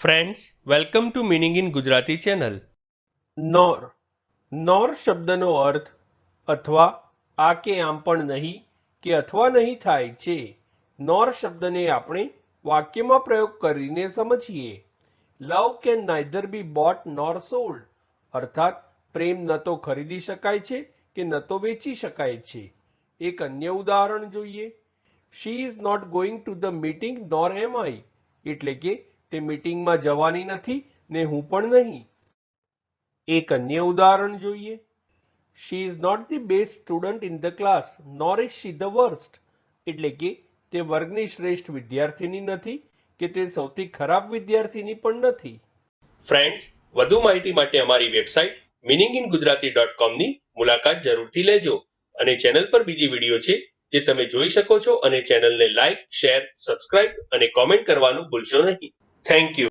Friends welcome to meaning in Gujarati channel nor. Nor શબ્દનો અર્થ અથવા આ કે આમ પણ નહીં કે અથવા નહીં થાય છે. નોર શબ્દને આપણે વાક્યમાં પ્રયોગ કરીને સમજીએ. Love can neither be bought nor sold અર્થાત, પ્રેમ ન તો ખરીદી શકાય છે કે ન તો વેચી શકાય છે. એક અન્ય ઉદાહરણ જોઈએ. She is not going to the meeting nor am I એટલે કે તે મીટિંગમાં જવાની નથી ને હું પણ નહીં. એક અન્ય ઉદાહરણ જોઈએ. She is not the best student in the class nor is she the worst એટલે કે તે વર્ગની શ્રેષ્ઠ વિદ્યાર્થીની નથી કે તે સૌથી ખરાબ વિદ્યાર્થીની પણ નથી. ફ્રેન્ડ્સ વધુ માહિતી માટે અમારી website meaning in Gujarati dot કોમની મુલાકાત જરૂરથી લેજો અને ચેનલ પર બીજી વીડિયો છે જે તમે જોઈ શકો છો અને ચેનલને લાઇક શેર સબસ્ક્રાઇબ અને કોમેન્ટ કરવાનું ભૂલશો નહીં. thank you.